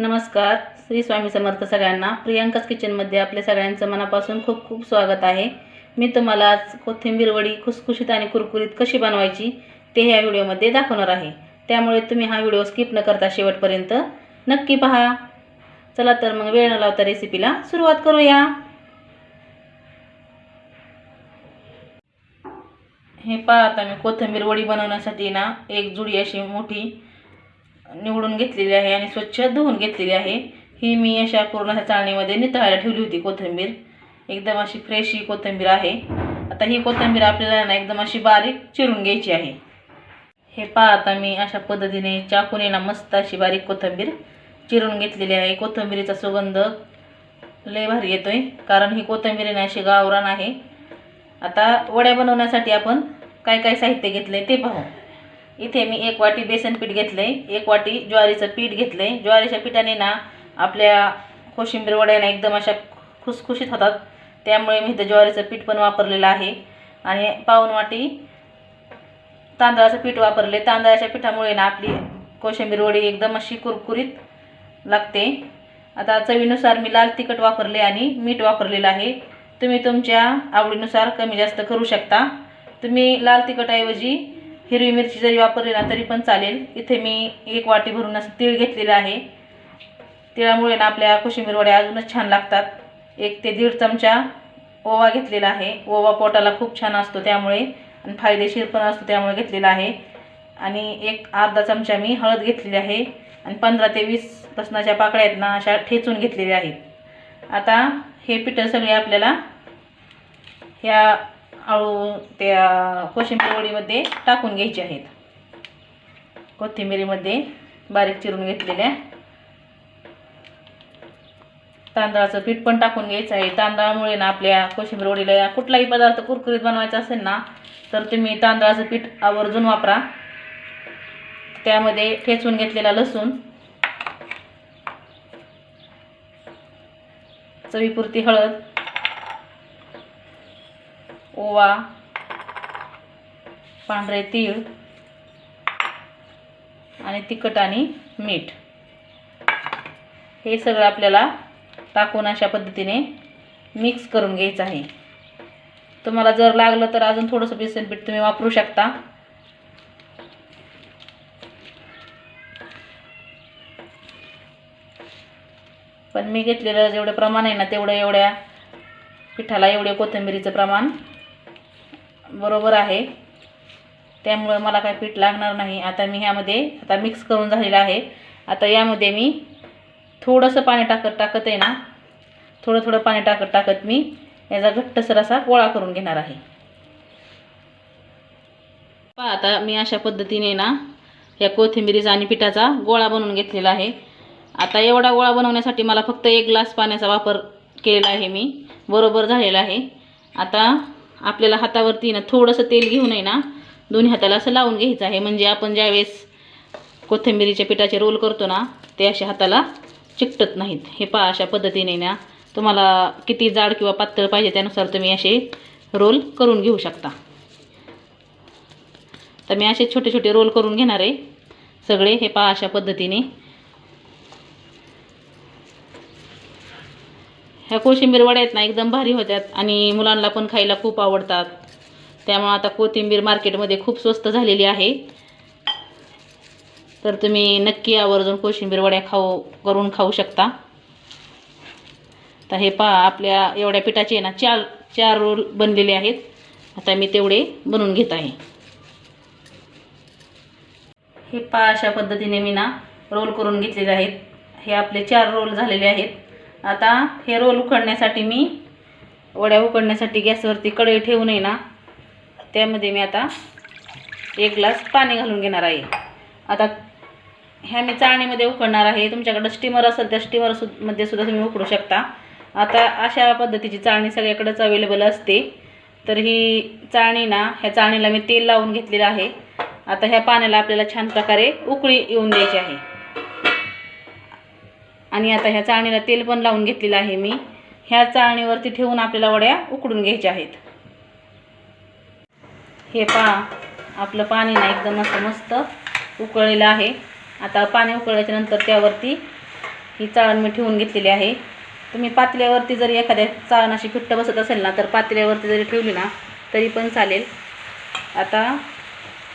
नमस्कार श्री स्वामी समर्थ सगळ्यांना. प्रियांकाच किचनमध्ये आपल्या सगळ्यांचं मनापासून खूप खूप स्वागत आहे. मी तुम्हाला आज कोथिंबीर वडी खुसखुशीत आणि कुरकुरीत कशी बनवायची ते ह्या व्हिडिओमध्ये दाखवणार आहे. त्यामुळे तुम्ही हा व्हिडिओ स्किप न करता शेवटपर्यंत नक्की पहा. चला तर मग वेळ न लावता रेसिपीला सुरुवात करूया. हे पहा आता मी कोथिंबीर वडी बनवण्यासाठी ना एक जुडी अशी मोठी निवडून घेतलेली आहे आणि स्वच्छ धुवून घेतलेली आहे. ही मी अशा पूर्ण चाळणीमध्ये नितळायला ठेवली होती कोथिंबीर. एकदम अशी फ्रेश ही कोथिंबीर आहे. आता ही कोथिंबीर आपल्याला ना एकदम अशी बारीक चिरून घ्यायची आहे. हे पहा आता मी अशा पद्धतीने चाकूने ना मस्त अशी बारीक कोथिंबीर चिरून घेतलेली आहे. कोथिंबीरीचा सुगंध लय भारी येतोय कारण ही कोथिंबीर ना अशी गावरान आहे. आता वड्या बनवण्यासाठी आपण काय काय साहित्य घेतले ते पाहू. इथे मी एक वाटी बेसन पीठ घेतलं आहे एक वाटी ज्वारीचं पीठ घेतलं आहे ज्वारीच्या पिठाने ना आपल्या कोशिंबीर वड्याला एकदम अशा खुसखुशीत होतात. त्यामुळे मी इथं ज्वारीचं पीठ पण वापरलेलं आहे. आणि पाऊन वाटी तांदळाचं पीठ वापरले. तांदळाच्या पिठामुळे ना आपली कोशिंबीर वडी एकदम अशी कुरकुरीत लागते. आता चवीनुसार मी लाल तिखट वापरले आणि मीठ वापरलेलं आहे. तुम्ही तुमच्या आवडीनुसार कमी जास्त करू शकता. तुम्ही लाल तिखटऐवजी हिरवी मिरची जरी वापरली ना तरी पण चालेल. इथे मी एक वाटी भरून असं तीळ घेतलेलं आहे. तिळामुळे ना आपल्या कोशिंबीर वड्या अजूनच छान लागतात. एक ते दीड चमचा ओवा घेतलेला आहे. ओवा पोटाला खूप छान असतो त्यामुळे आणि फायदेशीर पण असतो त्यामुळे घेतलेला आहे. आणि एक अर्धा चमचा मी हळद घेतलेली आहे. आणि पंधरा ते वीस लसणाच्या पाकळ्या आहेत ना अशा ठेचून घेतलेल्या आहेत. आता हे पिठं सगळे आपल्याला ह्या आळू त्या कोशिंबीर वडीमध्ये टाकून घ्यायचे आहेत. कोथिंबिरीमध्ये बारीक चिरून घेतलेल्या तांदळाचं पीठ पण टाकून घ्यायचं आहे. तांदळामुळे ना आपल्या कोशिंबीर वडीला कुठलाही पदार्थ कुरकुरीत बनवायचा असेल ना तर तुम्ही तांदळाचं पीठ आवर्जून वापरा. त्यामध्ये ठेचून घेतलेला लसूण चवीपुरती हळद ओवा पांढरे तीळ आणि तिखट आणि मीठ. हे सगळं आपल्याला टाकून अशा पद्धतीने मिक्स करून घ्यायचं आहे. तुम्हाला जर लागलं तर अजून थोडंसं बेसन पीठ तुम्ही वापरू शकता. पण मी घेतलेलं जेवढं प्रमाण आहे ना तेवढं एवढ्या पिठाला एवढे कोथिंबिरीचं प्रमाण बरोबर आहे. त्यामुळं मला काय पीठ लागणार नाही. आता मी ह्यामध्ये आता मिक्स करून झालेलं आहे. आता यामध्ये मी थोडंसं पाणी टाकत टाकत आहे ना थोडं थोडं पाणी टाकत टाकत मी याचा घट्टसर असा गोळा करून घेणार आहे. पहा आता मी अशा पद्धतीने ना या कोथिंबिरीचा आणि पिठाचा गोळा बनवून घेतलेला आहे. आता एवढा गोळा बनवण्यासाठी मला फक्त एक ग्लास पाण्याचा वापर केलेला आहे मी. बरोबर झालेला आहे. आता आपल्याला हातावरती ना थोडंसं तेल घेऊन आहे ना दोन्ही हाताला असं लावून घ्यायचं आहे. म्हणजे आपण ज्यावेळेस कोथिंबिरीच्या पिठाचे रोल करतो ना ते अशा हाताला चिकटत नाहीत. हे पहा अशा पद्धतीने ना तुम्हाला किती जाड किंवा पातळ पाहिजे त्यानुसार तुम्ही असे रोल करून घेऊ शकता. तर मी असे छोटे छोटे रोल करून घेणार आहे. सगळे हे पा अशा पद्धतीने ह्या कोशिंबीर वड्या आहेत ना एकदम भारी होत्यात आणि मुलांना पण खायला खूप आवडतात. त्यामुळं आता कोथिंबीर मार्केटमध्ये खूप स्वस्त झालेली आहे. तर तुम्ही नक्की आवर्जून कोशिंबीर वड्या खाऊ करून खाऊ शकता. तर हे पहा आपल्या एवढ्या पिठाचे ना चार चार रोल बनलेले आहेत. आता मी तेवढे बनवून घेत आहे. हे पहा अशा पद्धतीने मी ना रोल करून घेतलेले आहेत. हे आपले चार रोल झालेले आहेत. आता हे रोल उकडण्यासाठी मी वड्या उकडण्यासाठी गॅसवरती कढई ठेवू नये ना त्यामध्ये मी आता एक ग्लास पाणी घालून घेणार आहे. आता ह्या मी चाळणीमध्ये उकडणार आहे. तुमच्याकडं स्टीमर असेल त्या स्टीमर सु मध्ये सुद्धा तुम्ही उकडू शकता. आता अशा पद्धतीची चाळणी सगळ्याकडेच अवेलेबल असते. तर ही चाळणी ना ह्या चाळणीला मी तेल लावून घेतलेलं आहे. आता ह्या पाण्याला आपल्याला छान प्रकारे उकळी येऊन द्यायची आहे. आणि आता ह्या चाळणीला तेल पण लावून घेतलेलं आहे मी. ह्या चाळणीवरती ठेवून आपल्याला वड्या उकडून घ्यायच्या आहेत. हे पहा आपलं पाणी ना एकदम असं मस्त उकळलेलं आहे. आता पाणी उकळल्याच्या नंतर त्यावरती ही चाळण मी ठेवून घेतलेली आहे. तुम्ही पातळ्यावरती जरी एखाद्या चाळण अशी फिट्ट बसत असेल ना तर पातळ्यावरती जरी ठेवली ना तरी पण चालेल. आता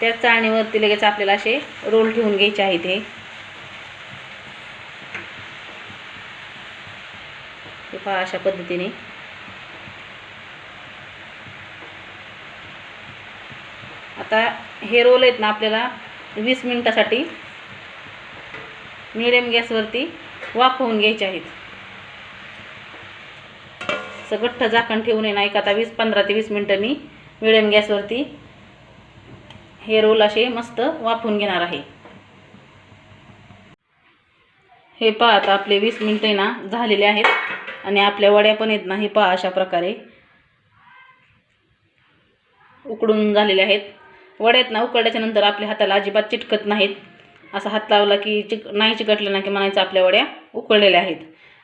त्या चाळणीवरती लगेच आपल्याला असे रोल ठेवून घ्यायचे आहेत हे. पहा अशा पद्धतीने. आता हे रोल आहेत ना आपल्याला वीस मिनटासाठी. मिडियम गॅसवरती वाफवून घ्यायचे आहेत. असं गठ्ठ झाकण ठेवून आहे ना एक आता वीस पंधरा ते वीस मिनटं मी मिडियम गॅसवरती हे रोल असे मस्त वाफवून घेणार आहे. हे पहा आता आपले वीस मिनटं ना झालेले आहेत. आणि आपल्या वड्या पण येत ना हे पहा अशा प्रकारे. उकडून झालेले आहेत. वड्या आहेत ना उकडल्याच्या नंतर आपल्या हाताला अजिबात चिटकत नाहीत. असा हात लावला की चिक नाही चिकटलं ना की म्हणायचं आपल्या वड्या उकळलेल्या आहेत.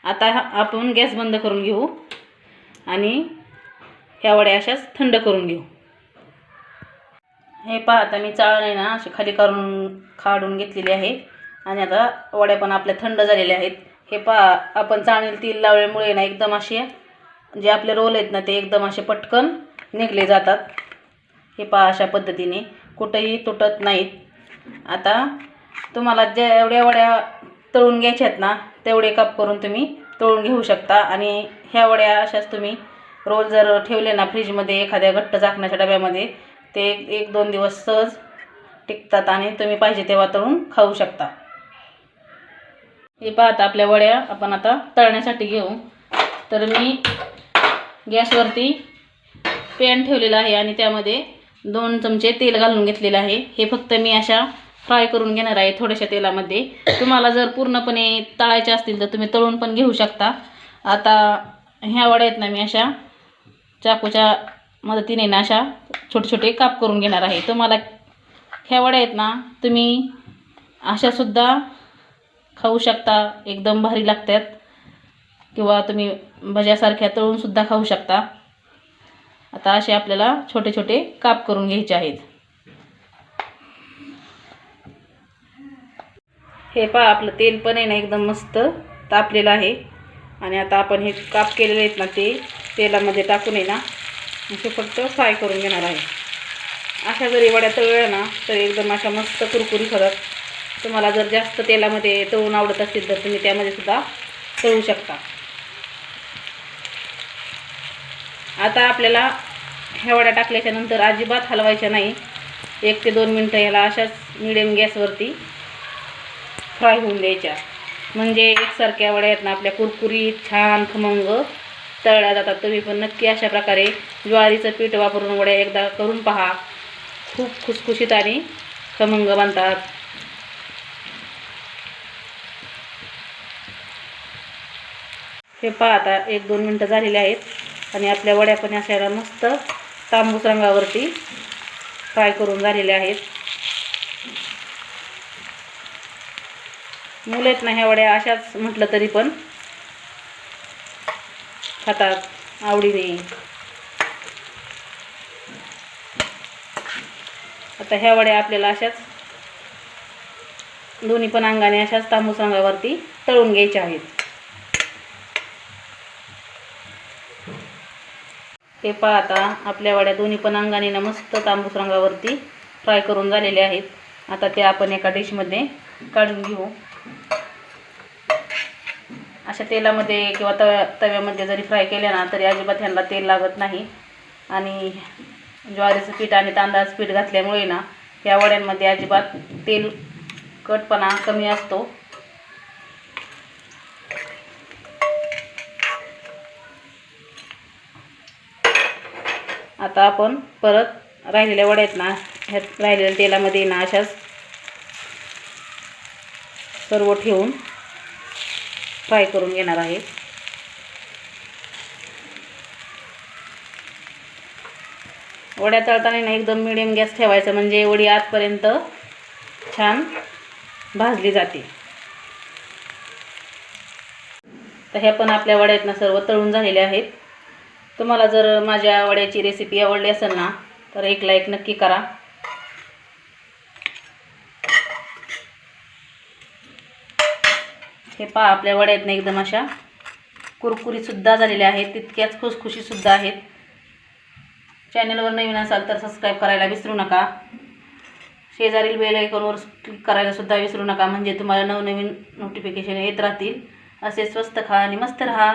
आता हा- आपण गॅस बंद करून घेऊ आणि ह्या वड्या अशाच थंड करून घेऊ. हे पहा आता मी चाळण ना अशी खाली काढून काढून घेतलेली आहे. आणि आता वड्या पण आपल्या थंड झालेल्या आहेत. हे पा आपण चाळणीला तेल लावल्यामुळे ना एकदम असे जे आपले रोल आहेत ना ते एकदम असे पटकन निघले जातात. हे पहा अशा पद्धतीने. कुठंही तुटत नाहीत. आता तुम्हाला जेवढ्या वड्या तळून घ्यायच्या आहेत ना तेवढे कप करून तुम्ही तळून घेऊ शकता. आणि ह्या वड्या अशाच तुम्ही रोल जर ठेवले ना फ्रीजमध्ये एखाद्या घट्ट झाकण्याच्या डब्यामध्ये ते एक दोन दिवस सहज टिकतात आणि तुम्ही पाहिजे तेव्हा तळून खाऊ शकता. हे पाहता आपल्या वड्या आपण आता तळण्यासाठी घेऊ. तर मी गॅसवरती पॅन ठेवलेला आहे आणि त्यामध्ये दोन चमचे तेल घालून घेतलेलं आहे. हे फक्त मी अशा फ्राय करून घेणार आहे थोड्याशा तेलामध्ये. तुम्हाला जर पूर्णपणे तळायचे असतील तर तुम्ही तळून पण घेऊ शकता. आता ह्या वड्या आहेत ना मी अशा चाकूच्या मदतीने ना अशा छोटे छोटे काप करून घेणार आहे. तुम्हाला ह्या वड्या आहेत ना तुम्ही अशासुद्धा खाऊ शकता एकदम भारी लागतात. किंवा तुम्ही भज्यासारख्या तळूनसुद्धा खाऊ शकता. आता असे आपल्याला छोटे छोटे काप करून घ्यायचे आहेत. हे पहा आपलं तेल पण आहे ना एकदम मस्त तापलेलं आहे. आणि आता आपण हे काप केलेले आहेत ना ते तेलामध्ये टाकून आहे ना असे फक्त फ्राय करून घेणार आहे. अशा जरी वड्या तळल्या ना तर एकदम अशा मस्त कुरकुरी होतात. तुम्हाला जर जास्त तेलामध्ये तळून आवडत असतील तर तुम्ही त्यामध्ये सुद्धा तळू शकता. आता आपल्याला ह्या वड्या टाकल्याच्या नंतर अजिबात हलवायच्या नाही. एक ते दोन मिनटं ह्याला अशाच मिडियम गॅसवरती फ्राय होऊन द्यायच्या. म्हणजे एकसारख्या वड्या आहेत ना आपल्या कुरकुरीत छान खमंग तळल्या जातात. तुम्ही पण नक्की अशा प्रकारे ज्वारीचं पीठ वापरून वड्या एकदा करून पहा. खूप खुसखुशीत आणि खमंग बनतात. हे पहा आता एक दोन मिनटं झालेले आहेत. आणि आपल्या वड्या पण अशा मस्त तांबूस रंगावरती फ्राय करून झालेल्या आहेत. मुलं आहेत ना ह्या वड्या अशाच म्हटलं तरी पण खातात आवडीने. आता ह्या वड्या आपल्याला अशाच दोन्ही पण अंगाने अशाच तांबूस रंगावरती तळून घ्यायच्या आहेत. हे पहा आता आपल्या वड्या दोन्ही पण अंगाने ना मस्त तांबूस रंगावरती फ्राय करून झालेले आहेत. आता ते आपण एका डिशमध्ये काढून घेऊ. अशा तेलामध्ये किंवा तव्या तव्यामध्ये जरी फ्राय केल्या ना तरी अजिबात ह्यांना तेल लागत नाही. आणि ज्वारीचं पीठ आणि तांदळाचं पीठ घातल्यामुळे ना या वड्यांमध्ये अजिबात तेल कटपणा कमी असतो. आता आपण परत राहिलेल्या वड्यात ना ह्यात राहिलेल्या तेलामध्ये ना अशाच सर्व ठेवून फ्राय करून घेणार आहे. वड्या तळताना ना एकदम मिडियम गॅस ठेवायचा म्हणजे वडी आतपर्यंत छान भाजली जाते. तर ह्या पण आपल्या वड्यातनं सर्व तळून झालेल्या आहेत. तुम्हाला जर माझ्या वड्याची रेसिपी आवडली असेल ना तर एक लाईक नक्की करा. हे पहा आपल्या वड्यातनं एकदम अशा कुरकुरीतसुद्धा झालेल्या आहेत तितक्याच खुशखुशीसुद्धा आहेत. चॅनलवर नवीन असाल तर सबस्क्राईब करायला विसरू नका. शेजारील बेल आयकॉनवर क्लिक करायलासुद्धा विसरू नका म्हणजे तुम्हाला नवनवीन नोटिफिकेशन येत राहतील. असे स्वस्त खा आणि मस्त राहा.